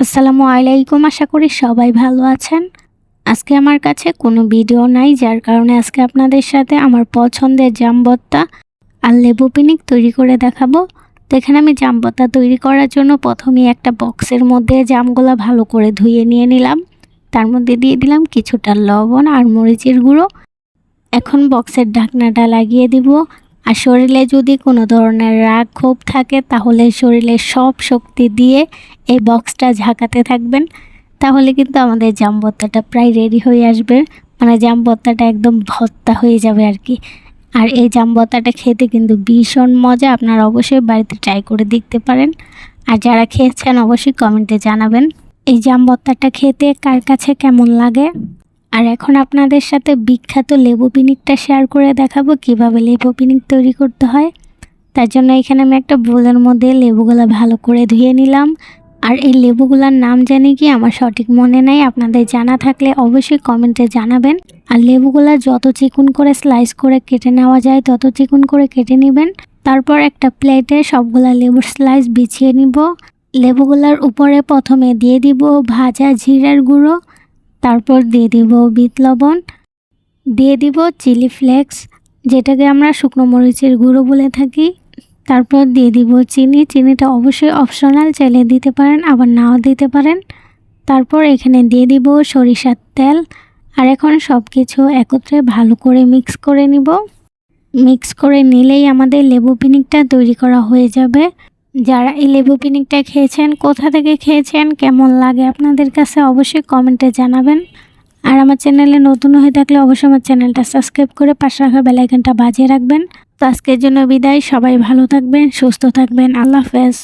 আসসালামু আলাইকুম, আশা করি সবাই ভালো আছেন। আজকে আমার কাছে কোনো ভিডিও নাই, যার কারণে আজকে আপনাদের সাথে আমার পছন্দের জামবত্তা আর লেবু পিনিক তৈরি করে দেখাবো। তো এখানে আমি জামবত্তা তৈরি করার জন্য প্রথমে একটা বক্সের মধ্যে জামগুলো ভালো করে ধুয়ে নিয়ে নিলাম। তার মধ্যে দিয়ে দিলাম কিছুটা লবণ আর মরিচের গুঁড়ো। এখন বক্সের ঢাকনাটা লাগিয়ে দিব। আর শরীরে যদি কোনো ধরনের রাগ, ক্ষোভ থাকে, তাহলে শরীরের সব শক্তি দিয়ে এই বক্সটা ঝাঁকাতে থাকবেন। তাহলে কিন্তু আমাদের জামবত্তাটা প্রায় রেডি হয়ে আসবে। মানে জামবত্তাটা একদম ভত্তা হয়ে যাবে আর কি। আর এই জামবত্তাটা খেতে কিন্তু ভীষণ মজা। আপনারা অবশ্যই বাড়িতে ট্রাই করে দেখতে পারেন। আর যারা খেয়েছেন, অবশ্যই কমেন্টে জানাবেন। এই জামবত্তাটা খেতে কার কাছে কেমন লাগে? আর এখন আপনাদের সাথে বিখ্যাত লেবু পিনিকটা শেয়ার করে দেখাবো কীভাবে লেবু পিনিক তৈরি করতে হয়। তার জন্য এখানে আমি একটা বোলের মধ্যে লেবুগুলো ভালো করে ধুয়ে নিলাম। আর এই লেবুগুলোর নাম জানি কি আমার সঠিক মনে নাই, আপনাদের জানা থাকলে অবশ্যই কমেন্টে জানাবেন। আর লেবুগুলো যত চিকুন করে স্লাইস করে কেটে নেওয়া যায়, তত চিকুন করে কেটে নেবেন। তারপর একটা প্লেটে সবগুলা লেবুর স্লাইস বিছিয়ে নিব। লেবুগুলার উপরে প্রথমে দিয়ে দিব ভাজা জিরার গুঁড়ো। তারপর দিয়ে দিব বিট লবণ। দিয়ে দিব চিলি ফ্লেক্স, যেটাকে আমরা শুকনো মরিচের গুঁড়ো বলে থাকি। তারপর দিয়ে দিব চিনি। চিনিটা অবশ্যই অপশনাল চাইলে দিতে পারেন, আবার নাও দিতে পারেন। তারপর এখানে দিয়ে দিব সরিষার তেল। আর এখন সব কিছু একত্রে ভালো করে মিক্স করে নিব। মিক্স করে নিলেই আমাদের লেবু পিনিকটা তৈরি করা হয়ে যাবে। যারা এই লেবু পিনিকটা খেয়েছেন, কোথা থেকে খেয়েছেন, কেমন লাগে আপনাদের কাছে অবশ্যই কমেন্টে জানাবেন। আর আমার চ্যানেলে নতুন হয়ে থাকলে অবশ্যই আমার চ্যানেলটা সাবস্ক্রাইব করে পাশে রাখা বেলাইকনটা বাজিয়ে রাখবেন। তো আজকের জন্য বিদায়, সবাই ভালো থাকবেন, সুস্থ থাকবেন, আল্লাহ হাফেজ।